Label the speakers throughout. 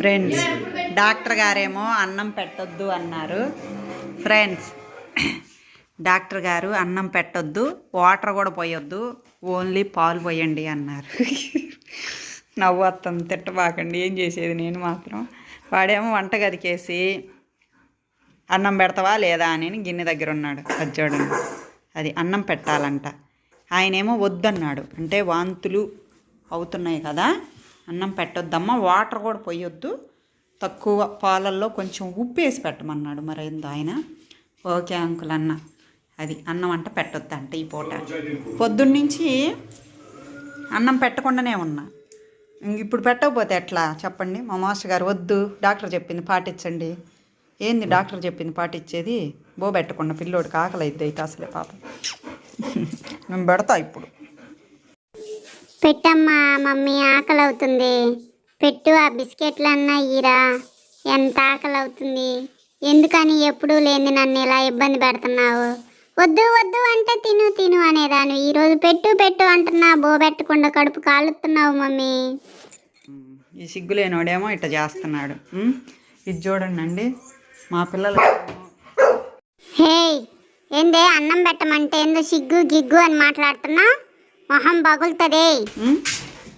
Speaker 1: Friends doctor గారేమో అన్నం పెట్టొద్దు అన్నారు. ఫ్రెండ్స్ డాక్టర్ గారు అన్నం పెట్టొద్దు వాటర్ కూడా పోయొద్దు ఓన్లీ పాలు పోయండి అన్నారు. నవ్వు అత్తం తిట్టబాకండి ఏం చేసేది నేను మాత్రం. వాడేమో వంటగదికేసి అన్నం పెడతావా లేదా? అని గిన్నె దగ్గర ఉన్నాడు అజ్జోడని అది అన్నం పెట్టాలంట. ఆయనేమో వద్దన్నాడు. అంటే వాంతులు అవుతున్నాయి కదా. అన్నం పెట్టొద్దమ్మా వాటర్ కూడా పోయొద్దు. తక్కువ పాలల్లో కొంచెం ఉప్పు వేసి పెట్టమన్నాడు మరి ఆయన. ఓకే అంకుల్ అన్న. అది అన్నం అంట పెట్టొద్దు అంట ఈ పూట. పొద్దున్నుంచి అన్నం పెట్టకుండానే ఉన్నా. ఇప్పుడు పెట్టకపోతే ఎట్లా? చెప్పండి. మా మాస్టర్ గారు వద్దు. డాక్టర్ చెప్పింది పాటించండి. ఏంది డాక్టర్ చెప్పింది పాటించేది బో పెట్టకుండా పిల్లోడికి ఆకలి అయితే అసలే పాప. మేము పెడతా ఇప్పుడు.
Speaker 2: పెట్టమ్మా మమ్మీ ఆకలి అవుతుంది పెట్టు ఆ బిస్కెట్లన్నా ఇరా ఎంత ఆకలి అవుతుంది ఎందుకని ఎప్పుడూ లేని నన్ను ఇలా ఇబ్బంది పెడుతున్నావు? వద్దు వద్దు అంటే తిను తిను అనేదాను ఈరోజు పెట్టు పెట్టు అంటున్నా బో పెట్టకుండా కడుపు కాలుతున్నావు మమ్మీ.
Speaker 1: ఈ సిగ్గులేనోడేమో ఇట్ట చేస్తున్నాడు. ఇది చూడండి అండి మా పిల్లలు
Speaker 2: హే ఏందే అన్నం పెట్టమంటే ఏందో సిగ్గు గిగ్గు అని మాట్లాడుతున్నా? మొహం పగులుతుంది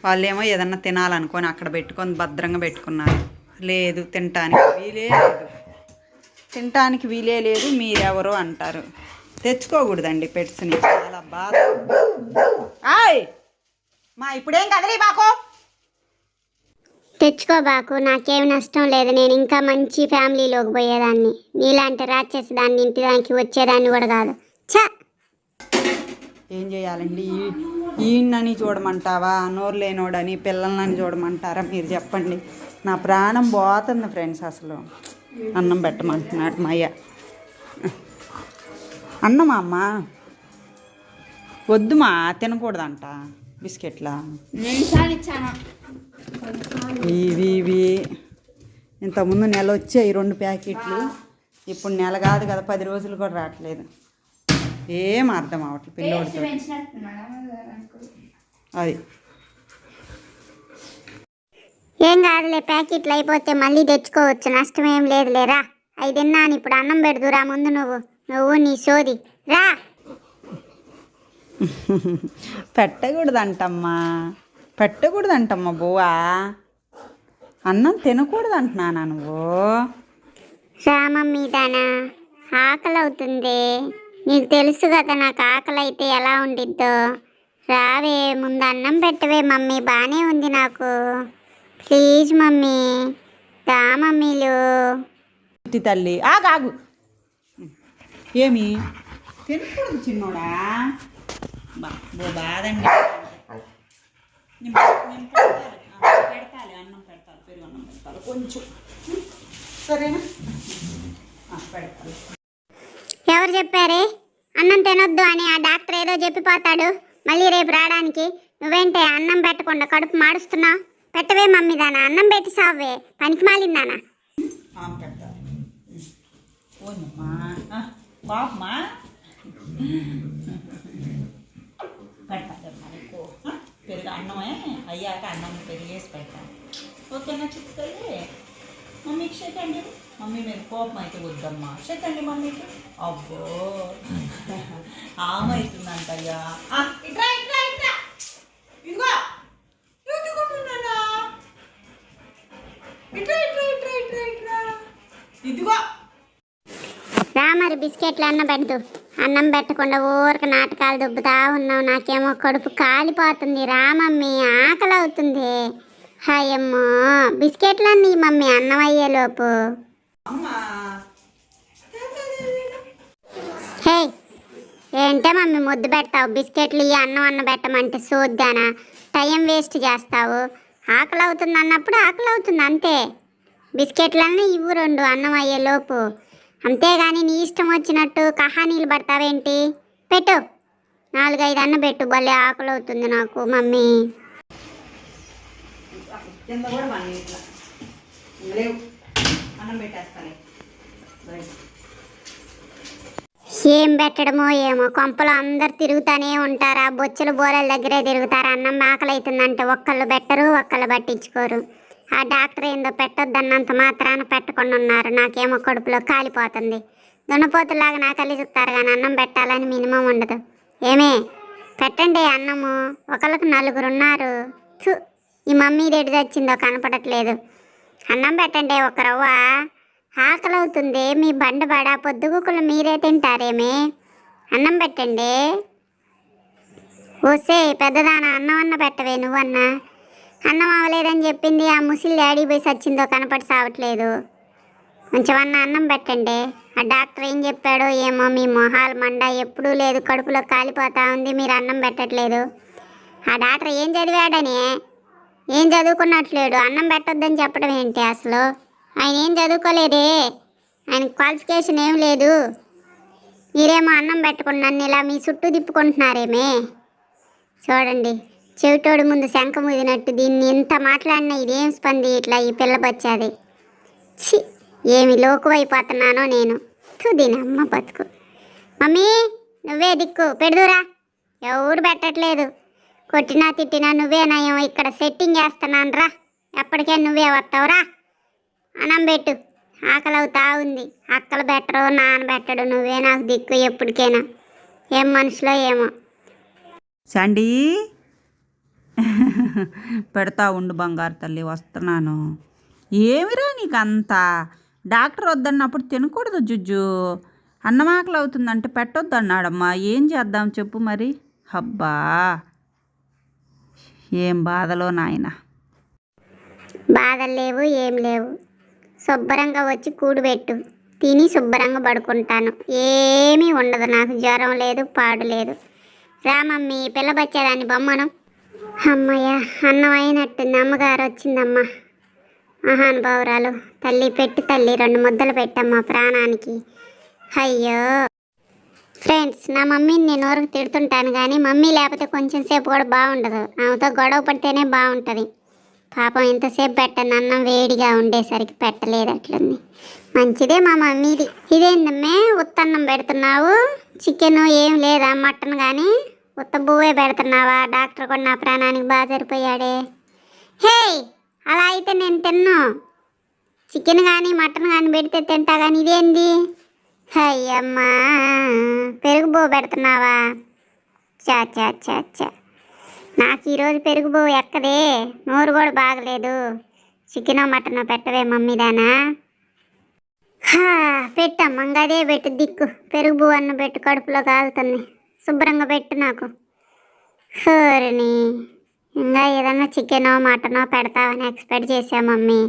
Speaker 1: వాళ్ళేమో ఏదన్నా తినాలనుకొని అక్కడ పెట్టుకొని భద్రంగా పెట్టుకున్నారు. లేదు తినటానికి వీలే లేదు. తినటానికి వీలే లేదు మీరెవరు అంటారు. తెచ్చుకోకూడదండి పెట్స్ని. చాలా బాధ. ఆయ్ మా ఇప్పుడేం కదలే బాకో?
Speaker 2: తెచ్చుకోబాకు నాకేం నష్టం లేదు. నేను ఇంకా మంచి ఫ్యామిలీలోకి పోయేదాన్ని. నీలాంటి రాక్షసి దాన్ని ఇంటి దానికి వచ్చేదాన్ని కూడా కాదు. ఛ!
Speaker 1: ఏం చేయాలండి? ఈయనని చూడమంటావా? నోరు లేనోడని పిల్లలని చూడమంటారా? మీరు చెప్పండి. నా ప్రాణం పోతుంది ఫ్రెండ్స్ అసలు. అన్నం పెట్టమంటున్నాడు మా అయ్య అన్నమా అమ్మ వద్దుమా తినకూడదంట బిస్కెట్లా. ఇవి ఇవి ఇంతకుముందు నెల వచ్చాయి రెండు ప్యాకెట్లు. ఇప్పుడు నెల కాదు కదా పది రోజులు కూడా రావట్లేదు. ఏం అర్థం అవట్లేదు పిల్లోడితో. అది
Speaker 2: ఏం కాదులే ప్యాకెట్లు అయిపోతే మళ్ళీ తెచ్చుకోవచ్చు నష్టం ఏం లేదు లేరా అవి తిన్నాను ఇప్పుడు అన్నం పెడుదురా ముందు నువ్వు. నువ్వు నీ సోది. రా.
Speaker 1: పెట్టకూడదంటమ్మా. పెట్టకూడదంటమ్మా బువ్వా. అన్నం తినకూడదంటున్నానా నువ్వు?
Speaker 2: రామం మీదానా ఆకలి అవుతుంది నీకు తెలుసు కదా నాకు ఆకలి అయితే ఎలా ఉండిద్దో. రావే ముందు అన్నం పెట్టవే మమ్మీ బాగానే ఉంది నాకు. ప్లీజ్ మమ్మీ దా మమ్మీలు
Speaker 1: తల్లి ఆగాగు ఏమి? తినకూడదు చిన్నోడా. బా బో బాదండి నేను అన్నం పెడతాను పెరుగు అన్నం పెడతాను కొంచెం. సరేనా? ఆ, పెడతాను
Speaker 2: ఎవరు చెప్పారే? అన్నం తినొద్దు అని ఆ డాక్టర్ ఏదో చెప్పిపోతాడు. మళ్ళీ రేపు రావడానికి నువ్వేంటే అన్నం పెట్టకుండా కడుపు మాడుస్తున్నావు పెట్టవే మమ్మీ దానా. అన్నం పెట్టి సావే. పనికి మాలిందానా
Speaker 1: పెరుగు అన్నమే. అయ్యాక అన్నం పెరిగేసి పెడతాను ఓకేనా చిక్కుతుంది మమ్మీకి షేకండి మమ్మీ మీద కోపం అయితే వద్దమ్మా. షేకండి మమ్మీకి. అబ్బో. ఆమె అవుతుందంట అయ్యా ఆ, ఇట్రా ఇట్రా ఇట్రా. ఇంకో. ఇదిగోమన్నానా ఇట్రా ఇట్రా ఇట్రా ఇట్రా ఇట్రా. ఇదిగో.
Speaker 2: రా మరి బిస్కెట్లు అన్నం పెడదు అన్నం పెట్టకుండా ఊరికి నాటకాలు దుబ్బుతా ఉన్నావు. నాకేమో కడుపు కాలిపోతుంది. రా మమ్మీ ఆకలి అవుతుంది. హాయమ్మో బిస్కెట్లు అన్నీ మమ్మీ అన్నం అయ్యేలోపు.
Speaker 1: అమ్మా
Speaker 2: హే ఏంటే మమ్మీ ముద్దు పెడతావు? బిస్కెట్లు ఇవి అన్నం అన్న పెట్టమంటే చూద్దానా టైం వేస్ట్ చేస్తావు. ఆకలి అవుతుంది అన్నప్పుడు ఆకలి అవుతుంది అంతే. బిస్కెట్లన్నీ ఇవ్వు రెండు అన్నం అయ్యేలోపు అంతేగాని నీ ఇష్టం వచ్చినట్టు కహానీలు పడతావేంటి? పెట్టు. నాలుగైదు అన్న పెట్టు భలే ఆకలి అవుతుంది నాకు మమ్మీ.
Speaker 1: అన్నం పెట్టేస్తాలే.
Speaker 2: ఏం పెట్టడమో ఏమో. కొంపలో అందరు తిరుగుతానే ఉంటారా? బొచ్చుల బోలల దగ్గరే తిరుగుతారు? అన్నం ఆకలి అవుతుందంటే ఒక్కళ్ళు పెట్టరు ఒక్కళ్ళు పట్టించుకోరు. ఆ డాక్టర్ ఏందో పెట్టొద్దన్నంత మాత్రాన పెట్టకుండా ఉన్నారు నాకేమో కడుపులో కాలిపోతుంది. దున్నపోతులాగా నా కళ్ళు చూస్తారు కానీ అన్నం పెట్టాలని మినిమం ఉండదు. ఏమే? పెట్టండి అన్నము. ఒకళ్ళకి నలుగురు ఉన్నారు ఈ మమ్మీ ఎటు చచ్చిందో కనపడట్లేదు. అన్నం పెట్టండి ఒకరవ్వా రవ్వ ఆకలి అవుతుంది మీ బండ పడ పొద్దుగుకులు మీరే తింటారేమే? అన్నం పెట్టండి. ఓసే పెద్దదాన అన్నం అన్న పెట్టవే నువ్వన్నా. అన్నం అవ్వలేదని చెప్పింది ఆ ముసిలి డాడీ పోయి సచ్చిందో కనపడి సావట్లేదు. కొంచెం అన్న అన్నం పెట్టండి. ఆ డాక్టర్ ఏం చెప్పాడో ఏమో మీ మొహాలు మండ ఎప్పుడూ లేదు కడుపులో కాలిపోతా ఉంది మీరు అన్నం పెట్టట్లేదు. ఆ డాక్టర్ ఏం చదివాడని? ఏం చదువుకున్నట్లేడు అన్నం పెట్టొద్దని చెప్పడం ఏంటి అసలు? ఆయన ఏం చదువుకోలేదే? ఆయన క్వాలిఫికేషన్ ఏం లేదు. మీరేమో అన్నం పెట్టకుండా నన్ను ఇలా మీ చుట్టూ తిప్పుకుంటున్నారేమే. చూడండి చెవిటోడు ముందు శంఖ ముదినట్టు దీన్ని ఎంత మాట్లాడినా ఇదేం స్పంది? ఇట్లా ఈ పిల్ల బచ్చాది. ఛీ ఏమి లోకువైపోతున్నానో నేను. దీని అమ్మ బతుకు. మమ్మీ నువ్వే దిక్కు పెడుదురా. ఎవరు పెట్టట్లేదు. కొట్టినా తిట్టినా నువ్వే నయం ఇక్కడ సెట్టింగ్ చేస్తున్నాను రా ఎప్పటికే నువ్వే వస్తావురా. అన్నం పెట్టు. ఆకలి అవుతా ఉంది అక్కలు పెట్టరు నాన్న పెట్టడు. నువ్వే నాకు దిక్కు ఎప్పటికైనా. ఏం మనుషులో ఏమో.
Speaker 1: శాండీ. పెడతా ఉండు బంగారు తల్లి వస్తున్నాను. ఏమిరా నీకు అంత డాక్టర్ వద్దన్నప్పుడు తినకూడదు జుజ్జు. అన్నమాకలి అవుతుందంటే పెట్టొద్దు అన్నాడమ్మా ఏం చేద్దాం చెప్పు మరి? హబ్బా. ఏం బాధలో నాయన?
Speaker 2: బాధలు లేవు ఏం లేవు. శుభ్రంగా వచ్చి కూడుబెట్టు తిని శుభ్రంగా పడుకుంటాను. ఏమీ ఉండదు. నాకు జ్వరం లేదు పాడు లేదు. రామమ్మీ పిల్లబచ్చేదాన్ని బొమ్మను. అమ్మయ్య అన్నం అయినట్టుంది అమ్మగారు వచ్చిందమ్మా. మహానుభావురాలు తల్లి పెట్టి తల్లి రెండు ముద్దలు పెట్టమ్మా ప్రాణానికి. అయ్యో. ఫ్రెండ్స్ నా మమ్మీని నేను ఊరికి తిడుతుంటాను కానీ మమ్మీ లేకపోతే కొంచెం సేపు కూడా బాగుండదు. ఆమెతో గొడవ పడితేనే బాగుంటుంది. పాపం ఇంతసేపు పెట్టను అన్నం వేడిగా ఉండేసరికి పెట్టలేదు అట్లుంది. మంచిదే మా మమ్మీది ఇదేందమ్మే ఉత్తన్నం పెడుతున్నావు? చికెన్ ఏం లేదా మటన్ కానీ ఉత్త బువ్వే పెడుతున్నావా? డాక్టర్ కూడా నా ప్రాణానికి బాగా సరిపోయాడే. హే అలా అయితే నేను తిన్ను. చికెన్ కానీ మటన్ కానీ పెడితే తింటా కానీ ఇదేంది? అయ్యమ్మా పెరుగు బువ్వ పెడుతున్నావా? చా చా చా చా నాకు ఈరోజు పెరుగు బో ఎక్కదే. నోరు కూడా బాగలేదు. చికెనో మటనో పెట్టవే మమ్మీదానా హా, పెట్టమ్మా ఇంకా అదే పెట్టు దిక్కు. పెరుగు బువ్వ అన్న పెట్టు కడుపులో కాలుతుంది శుభ్రంగా పెట్టు నాకు. హోరిని ఇంకా ఏదన్నా చికెనో మటనో పెడతావని ఎక్స్పెక్ట్ చేసా మమ్మీ.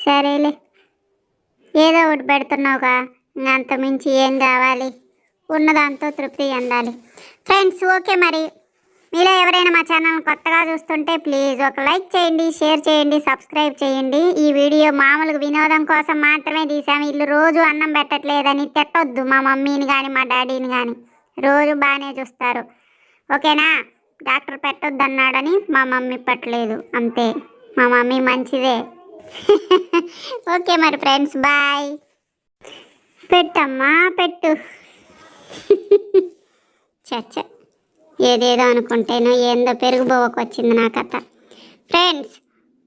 Speaker 2: సరేలే. ఏదో ఒకటి పెడుతున్నావుగా. ఇంకా అంత మించి ఏం కావాలి? ఉన్నదాంతో తృప్తి చెందాలి. ఫ్రెండ్స్ ఓకే మరి. మీలో ఎవరైనా మా ఛానల్ కొత్తగా చూస్తుంటే ప్లీజ్ ఒక లైక్ చేయండి షేర్ చేయండి సబ్స్క్రైబ్ చేయండి. ఈ వీడియో మామూలుగా వినోదం కోసం మాత్రమే తీసాము వీళ్ళు రోజు అన్నం పెట్టట్లేదని తిట్టొద్దు మా మమ్మీని కానీ మా డాడీని కానీ రోజు బాగానే చూస్తారు. ఓకేనా? డాక్టర్ పెట్టొద్దు అన్నాడని మా మమ్మీ పెట్టలేదు. అంతే. మా మమ్మీ మంచిదే. ఓకే మరి ఫ్రెండ్స్ బాయ్. పెట్టమ్మా పెట్టు. చచ్చ ఏదేదో అనుకుంటేనో ఏందో పెరుగు బొవ్వకు వచ్చింది నా కథ. ఫ్రెండ్స్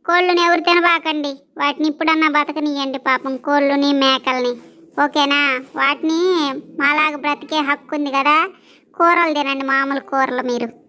Speaker 2: కోళ్ళని ఎవరు తినబాకండి? వాటిని ఇప్పుడన్నా బతకనియండి పాపం కోళ్ళని మేకల్ని. ఓకేనా? వాటిని మాలాగా బ్రతికే హక్కు ఉంది కదా? కూరలు తినండి మామూలు కూరలు మీరు.